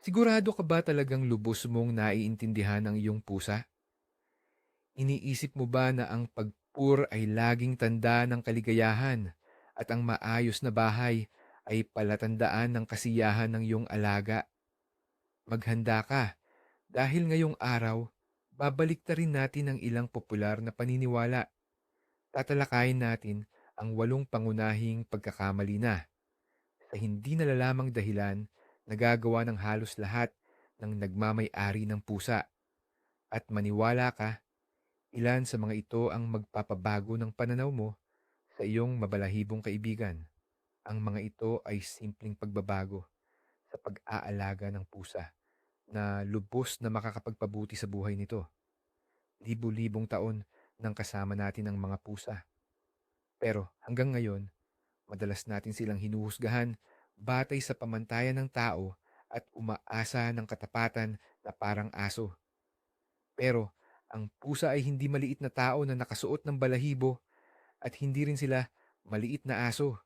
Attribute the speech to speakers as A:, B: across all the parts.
A: Sigurado ka ba talagang lubos mong naiintindihan ang iyong pusa? Iniisip mo ba na ang pagpur ay laging tanda ng kaligayahan at ang maayos na bahay ay palatandaan ng kasiyahan ng iyong alaga? Maghanda ka dahil ngayong araw, babalik natin ang ilang popular na paniniwala. Tatalakayin natin ang walong pangunahing pagkakamali na sa hindi nalalamang dahilan nagagawa ng halos lahat ng nagmamay-ari ng pusa. At maniwala ka, ilan sa mga ito ang magpapabago ng pananaw mo sa iyong mabalahibong kaibigan. Ang mga ito ay simpleng pagbabago sa pag-aalaga ng pusa na lubos na makakapagpabuti sa buhay nito. Libu-libong taon nang kasama natin ang mga pusa. Pero hanggang ngayon, madalas natin silang hinuhusgahan batay sa pamantayan ng tao at umaasa ng katapatan na parang aso. Pero ang pusa ay hindi maliit na tao na nakasuot ng balahibo at hindi rin sila maliit na aso.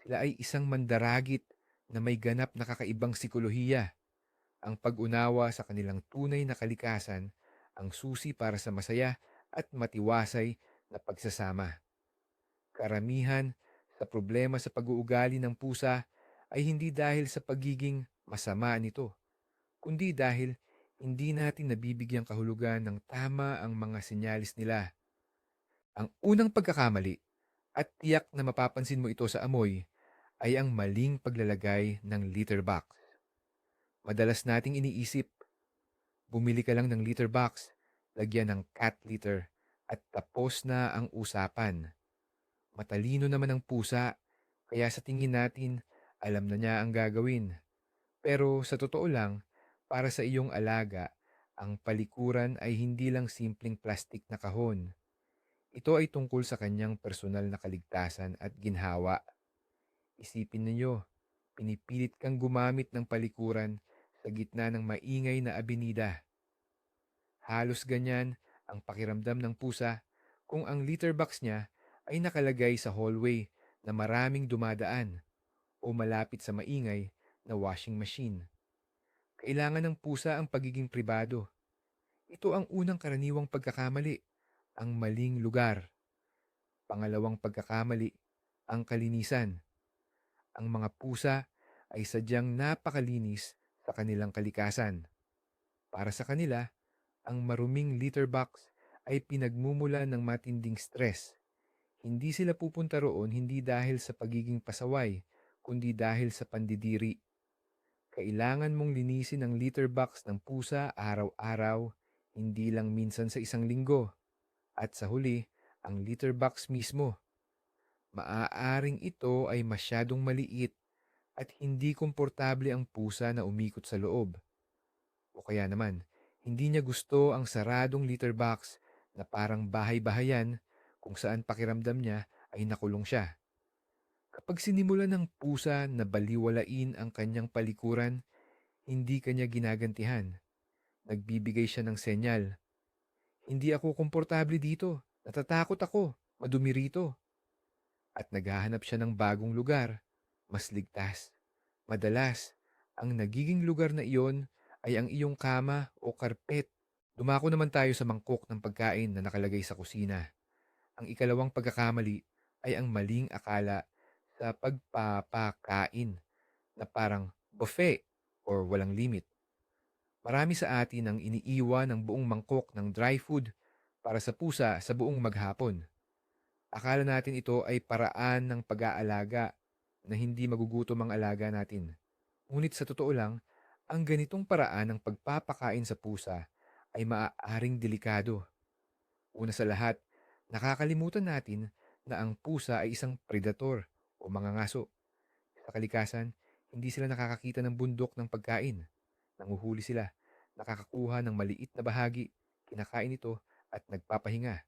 A: Sila ay isang mandaragit na may ganap na kakaibang sikolohiya. Ang pag-unawa sa kanilang tunay na kalikasan ang susi para sa masaya at matiwasay na pagsasama. Karamihan sa problema sa pag-uugali ng pusa ay hindi dahil sa pagiging masama nito, kundi dahil hindi natin nabibigyang kahulugan ng tama ang mga sinyalis nila. Ang unang pagkakamali at tiyak na mapapansin mo ito sa amoy ay ang maling paglalagay ng litter box. Madalas nating iniisip, bumili ka lang ng litter box, lagyan ng cat litter at tapos na ang usapan. Matalino naman ang pusa, kaya sa tingin natin, alam na niya ang gagawin. Pero sa totoo lang, para sa iyong alaga, ang palikuran ay hindi lang simpleng plastik na kahon. Ito ay tungkol sa kanyang personal na kaligtasan at ginhawa. Isipin ninyo, pinipilit kang gumamit ng palikuran sa gitna ng maingay na abinida. Halos ganyan ang pakiramdam ng pusa kung ang litter box niya ay nakalagay sa hallway na maraming dumadaan o malapit sa maingay na washing machine. Kailangan ng pusa ang pagiging pribado. Ito ang unang karaniwang pagkakamali, ang maling lugar. Pangalawang pagkakamali, ang kalinisan. Ang mga pusa ay sadyang napakalinis sa kanilang kalikasan. Para sa kanila, ang maruming litter box ay pinagmumula ng matinding stress hindi sila pupunta roon hindi dahil sa pagiging pasaway, kundi dahil sa pandidiri. Kailangan mong linisin ang litter box ng pusa araw-araw, hindi lang minsan sa isang linggo. At sa huli, ang litter box mismo. Maaaring ito ay masyadong maliit at hindi komportable ang pusa na umikot sa loob. O kaya naman, hindi niya gusto ang saradong litter box na parang bahay-bahayan kung saan pakiramdam niya ay nakulong siya. Kapag sinimulan ng pusa na baliwalain ang kanyang palikuran, hindi kanya ginagantihan. Nagbibigay siya ng senyal. Hindi ako komportable dito. Natatakot ako. Madumi rito. At naghahanap siya ng bagong lugar. Mas ligtas. Madalas, ang nagiging lugar na iyon ay ang iyong kama o karpet. Dumako naman tayo sa mangkok ng pagkain na nakalagay sa kusina. Ang ikalawang pagkakamali ay ang maling akala sa pagpapakain na parang buffet or walang limit. Marami sa atin ang iniiwan ng buong mangkok ng dry food para sa pusa sa buong maghapon. Akala natin ito ay paraan ng pag-aalaga na hindi magugutom ang alaga natin. Ngunit sa totoo lang, ang ganitong paraan ng pagpapakain sa pusa ay maaaring delikado. Una sa lahat, Nakakalimutan natin na ang pusa ay isang predator o mga ngaso. Sa kalikasan, hindi sila nakakakita ng bundok ng pagkain. Nanguhuli sila, nakakakuha ng maliit na bahagi, kinakain ito at nagpapahinga.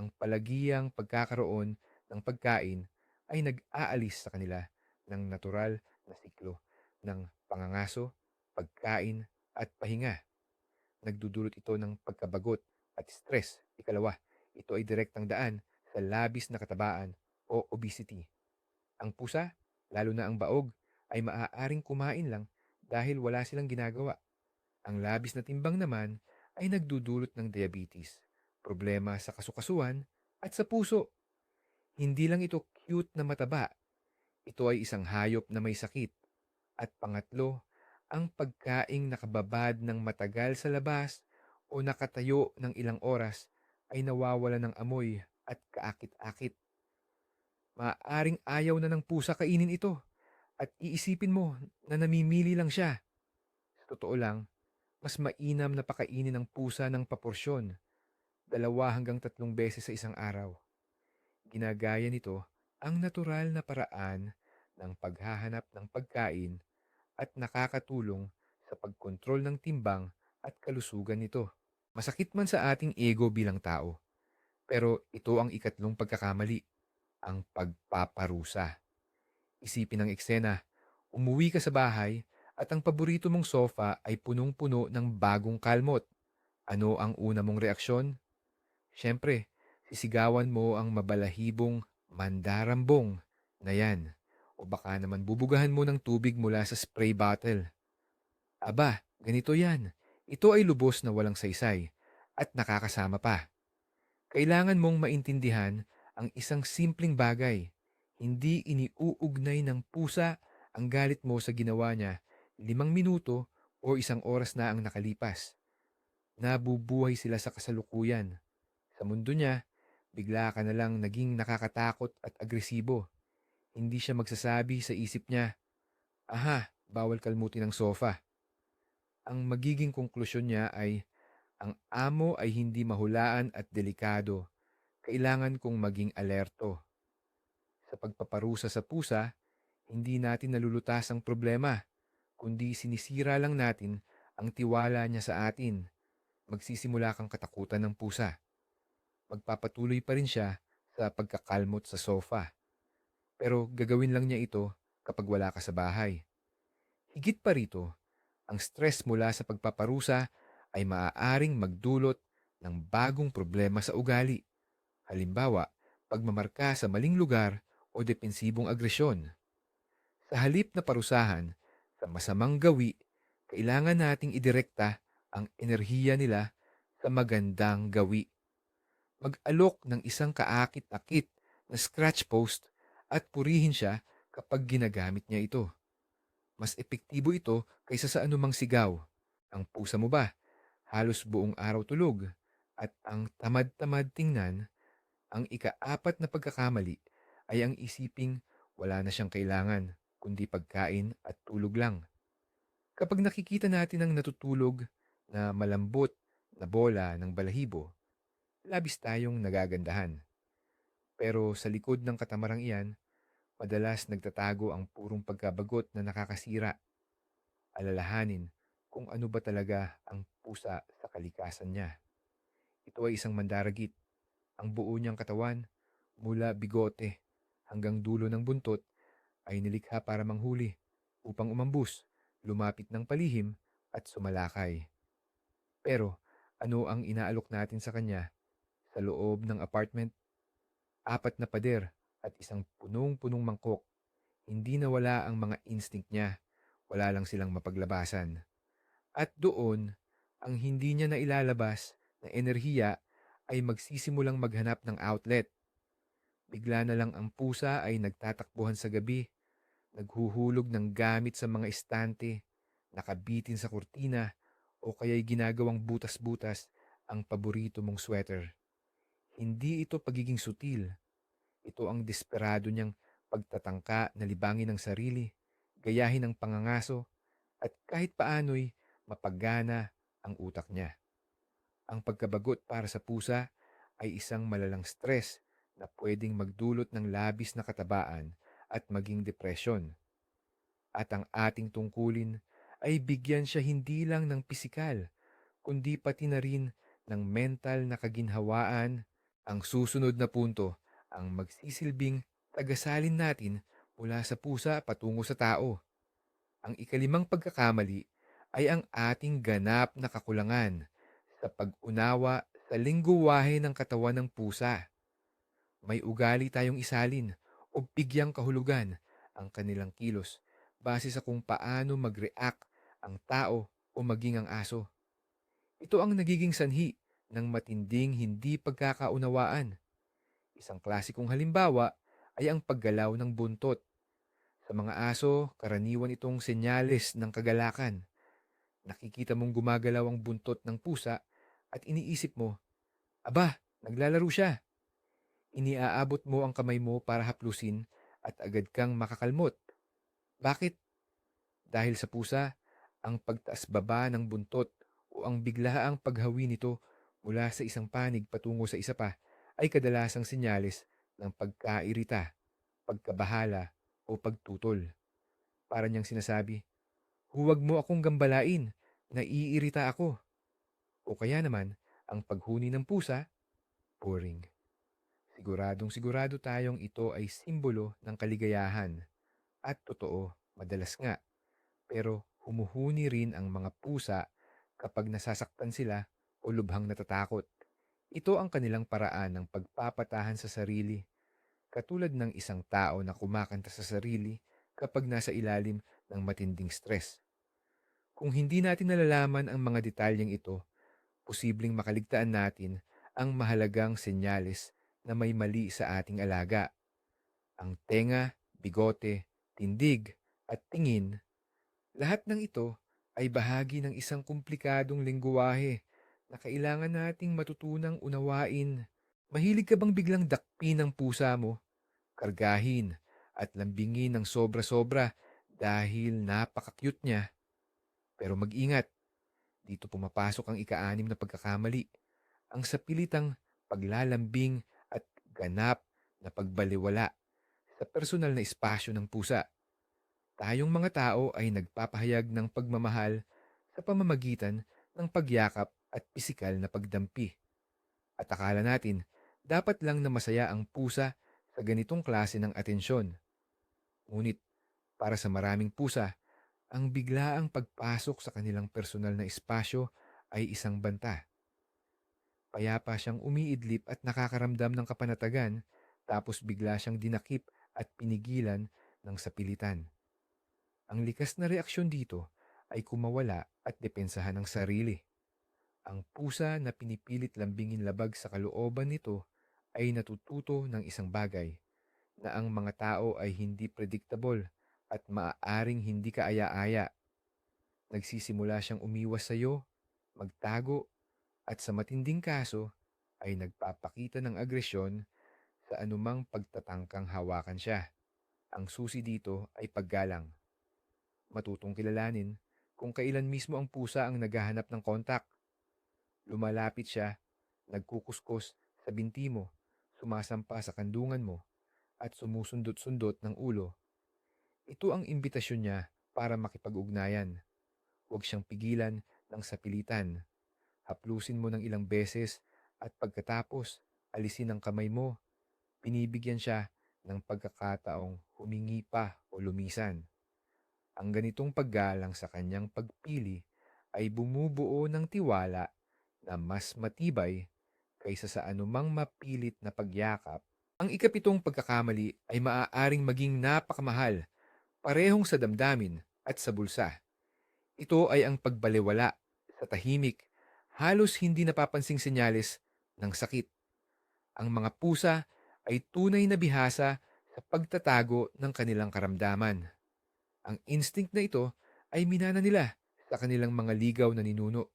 A: Ang palagiyang pagkakaroon ng pagkain ay nag-aalis sa kanila ng natural na siklo ng pangangaso, pagkain at pahinga. Nagdudulot ito ng pagkabagot at stress. Ikalawa, ito ay direktang daan sa labis na katabaan o obesity. Ang pusa, lalo na ang baog, ay maaaring kumain lang dahil wala silang ginagawa. Ang labis na timbang naman ay nagdudulot ng diabetes, problema sa kasukasuan at sa puso. Hindi lang ito cute na mataba. Ito ay isang hayop na may sakit. At pangatlo, ang pagkaing nakababad ng matagal sa labas o nakatayo ng ilang oras ay nawawala ng amoy at kaakit-akit. Maaring ayaw na ng pusa kainin ito at iisipin mo na namimili lang siya. Sa totoo lang, mas mainam na pakainin ng pusa ng paporsyon, dalawa hanggang tatlong beses sa isang araw. Ginagaya nito ang natural na paraan ng paghahanap ng pagkain at nakakatulong sa pagkontrol ng timbang at kalusugan nito. Masakit man sa ating ego bilang tao, pero ito ang ikatlong pagkakamali, ang pagpaparusa. Isipin ang eksena, umuwi ka sa bahay at ang paborito mong sofa ay punong-puno ng bagong kalmot. Ano ang una mong reaksyon? Siyempre, sisigawan mo ang mabalahibong mandarambong na yan. O baka naman bubugahan mo ng tubig mula sa spray bottle. Aba, ganito yan. Ito ay lubos na walang saysay at nakakasama pa. Kailangan mong maintindihan ang isang simpleng bagay. Hindi iniuugnay ng pusa ang galit mo sa ginawa niya limang minuto o isang oras na ang nakalipas. Nabubuhay sila sa kasalukuyan. Sa mundo niya, bigla ka na lang naging nakakatakot at agresibo. Hindi siya magsasabi sa isip niya, Aha, bawal kalmutin ng sofa. Ang magiging konklusyon niya ay, ang amo ay hindi mahulaan at delikado. Kailangan kong maging alerto. Sa pagpaparusa sa pusa, hindi natin nalulutas ang problema, kundi sinisira lang natin ang tiwala niya sa atin. Magsisimula kang katakutan ng pusa. Magpapatuloy pa rin siya sa pagkakalmot sa sofa. Pero gagawin lang niya ito kapag wala ka sa bahay. Higit pa rito, ang stress mula sa pagpaparusa ay maaaring magdulot ng bagong problema sa ugali. Halimbawa, pagmamarka sa maling lugar o depensibong agresyon. Sa halip na parusahan sa masamang gawi, kailangan nating idirekta ang enerhiya nila sa magandang gawi. Mag-alok ng isang kaakit-akit na scratch post at purihin siya kapag ginagamit niya ito. Mas epektibo ito kaysa sa anumang sigaw. Ang pusa mo ba? Halos buong araw tulog. At ang tamad-tamad tingnan, ang ikaapat na pagkakamali ay ang isiping wala na siyang kailangan, kundi pagkain at tulog lang. Kapag nakikita natin ang natutulog na malambot na bola ng balahibo, labis tayong nagagandahan. Pero sa likod ng katamarang iyan, madalas nagtatago ang purong pagkabagot na nakakasira. Alalahanin kung ano ba talaga ang pusa sa kalikasan niya. Ito ay isang mandaragit. Ang buo niyang katawan, mula bigote hanggang dulo ng buntot, ay nilikha para manghuli upang umambus, lumapit ng palihim at sumalakay. Pero ano ang inaalok natin sa kanya sa loob ng apartment? Apat na pader at isang punong-punong mangkok. Hindi nawala ang mga instinct niya. Wala lang silang mapaglabasan. At doon, ang hindi niya na ilalabas na enerhiya ay magsisimulang maghanap ng outlet. Bigla na lang ang pusa ay nagtatakbuhan sa gabi, naghuhulog ng gamit sa mga estante, nakabitin sa kurtina, o kaya'y ginagawang butas-butas ang paborito mong sweater. Hindi ito pagiging sutil. Ito ang desperado niyang pagtatangka na libangin ang sarili, gayahin ang pangangaso, at kahit paano'y mapagana ang utak niya. Ang pagkabagot para sa pusa ay isang malalang stress na pwedeng magdulot ng labis na katabaan at maging depresyon. At ang ating tungkulin ay bigyan siya hindi lang ng pisikal, kundi pati na rin ng mental na kaginhawaan. Ang susunod na punto ang magsisilbing tagasalin natin mula sa pusa patungo sa tao. Ang ikalimang pagkakamali ay ang ating ganap na kakulangan sa pag-unawa sa lingguwahe ng katawan ng pusa. May ugali tayong isalin o bigyang kahulugan ang kanilang kilos base sa kung paano mag-react ang tao o maging ang aso. Ito ang nagiging sanhi ng matinding hindi pagkakaunawaan. Isang klasikong halimbawa ay ang paggalaw ng buntot. Sa mga aso, karaniwan itong senyales ng kagalakan. Nakikita mong gumagalaw ang buntot ng pusa at iniisip mo, Aba, naglalaro siya. Iniaabot mo ang kamay mo para haplusin at agad kang makakalmot. Bakit? Dahil sa pusa, ang pagtaas baba ng buntot o ang biglaang paghawi nito mula sa isang panig patungo sa isa pa ay kadalasang senyales ng pagkairita, pagkabahala o pagtutol. Para niyang sinasabi, huwag mo akong gambalain, naiirita ako. O kaya naman, ang paghuni ng pusa, boring. Siguradong sigurado tayong ito ay simbolo ng kaligayahan. At totoo, madalas nga. Pero humuhuni rin ang mga pusa kapag nasasaktan sila o lubhang natatakot. Ito ang kanilang paraan ng pagpapatahan sa sarili. Katulad ng isang tao na kumakanta sa sarili kapag nasa ilalim ng matinding stress. Kung hindi natin nalalaman ang mga detalyeng ito, posibleng makaligtaan natin ang mahalagang senyales na may mali sa ating alaga. Ang tenga, bigote, tindig, at tingin, lahat ng ito ay bahagi ng isang komplikadong lingwahe na kailangan nating matutunang unawain. Mahilig ka bang biglang dakpin ng pusa mo, kargahin at lambingin ng sobra-sobra dahil napaka-cute niya? Pero mag-ingat, dito pumapasok ang ika-anim na pagkakamali, ang sapilitang paglalambing at ganap na pagbaliwala sa personal na espasyo ng pusa. Tayong mga tao ay nagpapahayag ng pagmamahal sa pamamagitan ng pagyakap at pisikal na pagdampi. At akala natin, dapat lang na masaya ang pusa sa ganitong klase ng atensyon. Ngunit, para sa maraming pusa, ang biglaang pagpasok sa kanilang personal na espasyo ay isang banta. Payapa siyang umiidlip at nakakaramdam ng kapanatagan tapos bigla siyang dinakip at pinigilan ng sapilitan. Ang likas na reaksyon dito ay kumawala at depensahan ng sarili. Ang pusa na pinipilit lambingin labag sa kalooban nito ay natututo ng isang bagay na ang mga tao ay hindi predictable at maaaring hindi kaaya-aya. Nagsisimula siyang umiwas sa iyo, magtago, at sa matinding kaso ay nagpapakita ng agresyon sa anumang pagtatangkang hawakan siya. Ang susi dito ay paggalang. Matutong kilalanin kung kailan mismo ang pusa ang naghahanap ng kontak. Lumalapit siya, nagkukuskos sa binti mo, sumasampa sa kandungan mo, at sumusundot-sundot ng ulo. Ito ang imbitasyon niya para makipag-ugnayan. Huwag siyang pigilan ng sapilitan. Haplusin mo ng ilang beses at pagkatapos alisin ang kamay mo. Pinibigyan siya ng pagkakataong humingi pa o lumisan. Ang ganitong paggalang sa kanyang pagpili ay bumubuo ng tiwala na mas matibay kaysa sa anumang mapilit na pagyakap. Ang ikapitong pagkakamali ay maaaring maging napakamahal, parehong sa damdamin at sa bulsa. Ito ay ang pagbaliwala sa tahimik halos hindi napapansing senyales ng sakit. Ang mga pusa ay tunay na bihasa sa pagtatago ng kanilang karamdaman. Ang instinct na ito ay minana nila sa kanilang mga ligaw na ninuno.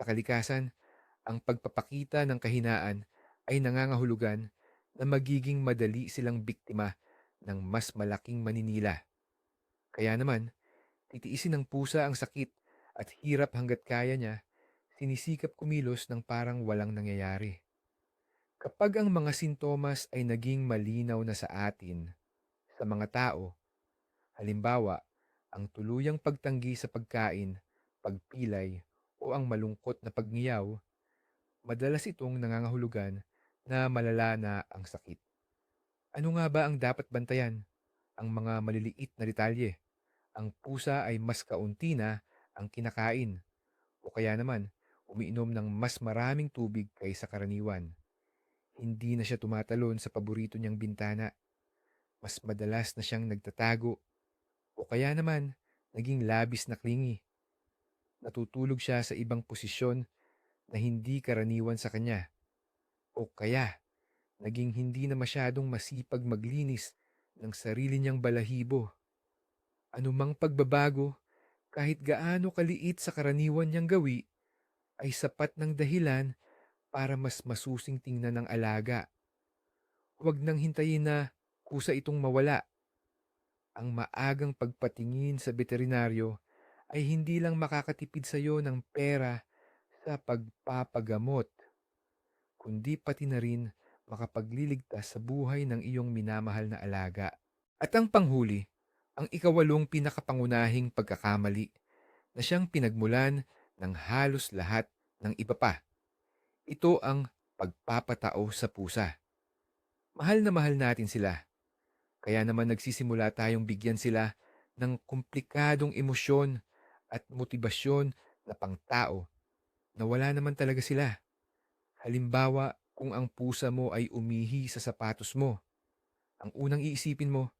A: Sa kalikasan, ang pagpapakita ng kahinaan ay nangangahulugan na magiging madali silang biktima ng mas malaking maninila. Kaya naman, titiisin ng pusa ang sakit at hirap hanggat kaya niya sinisikap kumilos ng parang walang nangyayari. Kapag ang mga sintomas ay naging malinaw na sa atin, sa mga tao, halimbawa, ang tuluyang pagtanggi sa pagkain, pagpilay, o ang malungkot na pagngiyaw, madalas itong nangangahulugan na malala na ang sakit. Ano nga ba ang dapat bantayan? Ang mga maliliit na detalye. Ang pusa ay mas kaunti na ang kinakain. O kaya naman, umiinom ng mas maraming tubig kaysa karaniwan. Hindi na siya tumatalon sa paborito niyang bintana. Mas madalas na siyang nagtatago. O kaya naman, naging labis na klingi. Natutulog siya sa ibang posisyon na hindi karaniwan sa kanya. O kaya, naging hindi na masyadong masipag maglinis ng sarili niyang balahibo. Anumang pagbabago, kahit gaano kaliit sa karaniwan niyang gawi, ay sapat ng dahilan para mas masusing tingnan ng alaga. Huwag nang hintayin na kusa itong mawala. Ang maagang pagpatingin sa veterinaryo ay hindi lang makakatipid sa iyo ng pera sa pagpapagamot, kundi pati na rin makapagliligtas sa buhay ng iyong minamahal na alaga. At ang panghuli, ang ikawalong pinakapangunahing pagkakamali na siyang pinagmulan ng halos lahat ng iba pa. Ito ang pagpapatao sa pusa. Mahal na mahal natin sila. Kaya naman nagsisimula tayong bigyan sila ng komplikadong emosyon at motibasyon na pangtao na wala naman talaga sila. Halimbawa, kung ang pusa mo ay umihi sa sapatos mo, ang unang iisipin mo,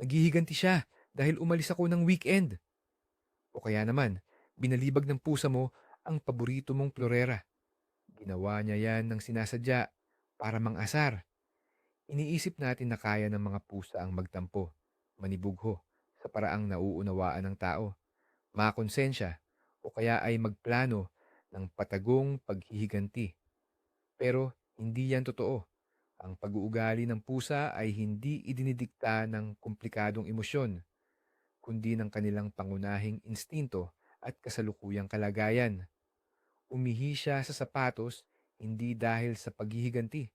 A: naghihiganti siya dahil umalis ako ng weekend. O kaya naman, binalibag ng pusa mo ang paborito mong florera. Ginawa niya yan ng sinasadya para mang-asar. Iniisip natin na kaya ng mga pusa ang magtampo, manibugho, sa paraang nauunawaan ng tao, makonsensya, o kaya ay magplano ng patagong paghihiganti. Pero hindi yan totoo. Ang pag-uugali ng pusa ay hindi idinidikta ng komplikadong emosyon, kundi ng kanilang pangunahing instinto at kasalukuyang kalagayan. Umihi siya sa sapatos hindi dahil sa paghihiganti,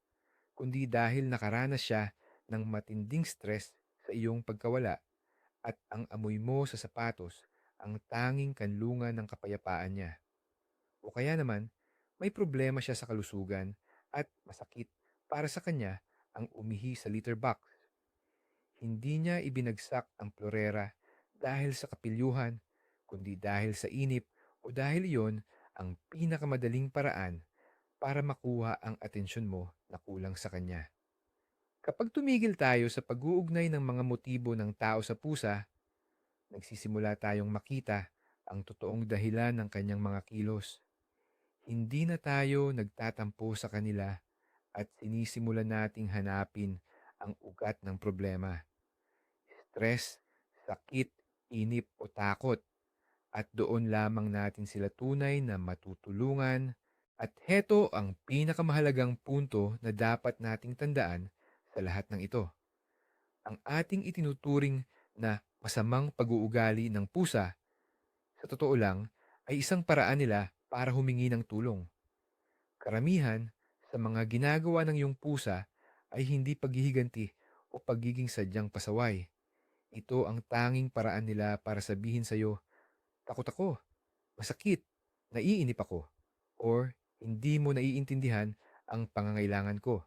A: kundi dahil nakaranas siya ng matinding stress sa iyong pagkawala at ang amoy mo sa sapatos ang tanging kanlungan ng kapayapaan niya. O kaya naman, may problema siya sa kalusugan at masakit para sa kanya ang umihi sa litter box. Hindi niya ibinagsak ang florera dahil sa kapilyuhan, kundi dahil sa inip o dahil iyon ang pinakamadaling paraan para makuha ang atensyon mo na kulang sa kanya. Kapag tumigil tayo sa pag-uugnay ng mga motibo ng tao sa pusa, nagsisimula tayong makita ang totoong dahilan ng kanyang mga kilos. Hindi na tayo nagtatampo sa kanila at sinisimulan nating hanapin ang ugat ng problema. Stress, sakit, inip o takot. At doon lamang natin sila tunay na matutulungan. At heto ang pinakamahalagang punto na dapat nating tandaan sa lahat ng ito. Ang ating itinuturing na masamang pag-uugali ng pusa, sa totoo lang, ay isang paraan nila para humingi ng tulong. Karamihan sa mga ginagawa ng iyong pusa ay hindi paghihiganti o pagiging sadyang pasaway. Ito ang tanging paraan nila para sabihin sa iyo, takot ako, masakit, naiinip ako, or hindi mo naiintindihan ang pangangailangan ko.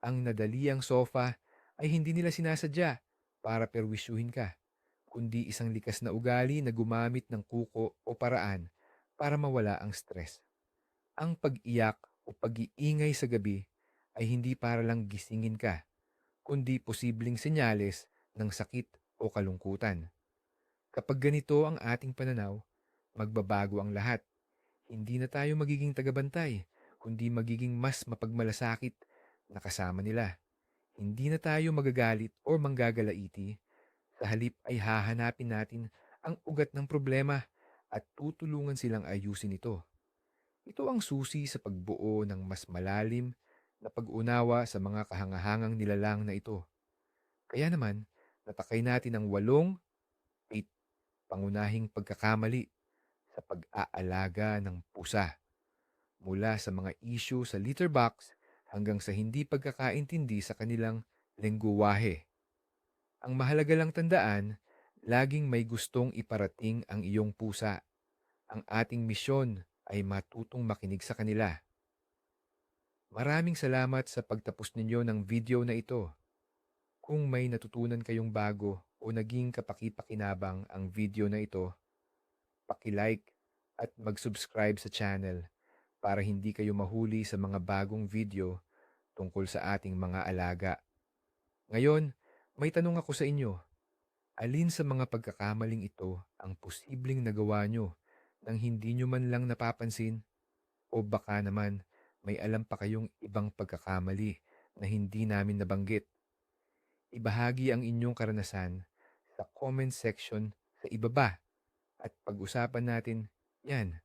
A: Ang nadaliang sofa ay hindi nila sinasadya para perwisyuhin ka, kundi isang likas na ugali na gumamit ng kuko o paraan para mawala ang stress. Ang pag-iyak o pag-iingay sa gabi ay hindi para lang gisingin ka, kundi posibleng senyales ng sakit o kalungkutan. Kapag ganito ang ating pananaw, magbabago ang lahat. Hindi na tayo magiging tagabantay, kundi magiging mas mapagmalasakit na kasama nila. Hindi na tayo magagalit o manggagalaiti. Sa halip ay hahanapin natin ang ugat ng problema at tutulungan silang ayusin ito. Ito ang susi sa pagbuo ng mas malalim na pag-unawa sa mga kahangahangang nilalang na ito. Kaya naman, natakay natin ang walong, eight, pangunahing pagkakamali sa pag-aalaga ng pusa. Mula sa mga issue sa litter box hanggang sa hindi pagkakaintindi sa kanilang lengguwahe. Ang mahalaga lang tandaan, laging may gustong iparating ang iyong pusa. Ang ating misyon ay matutong makinig sa kanila. Maraming salamat sa pagtapos ninyo ng video na ito. Kung may natutunan kayong bago o naging kapakipakinabang ang video na ito, paki-like at mag-subscribe sa channel para hindi kayo mahuli sa mga bagong video tungkol sa ating mga alaga. Ngayon, may tanong ako sa inyo. Alin sa mga pagkakamaling ito ang posibleng nagawa nyo nang hindi nyo man lang napapansin? O baka naman may alam pa kayong ibang pagkakamali na hindi namin nabanggit? Ibahagi ang inyong karanasan sa comment section sa ibaba at pag-usapan natin yan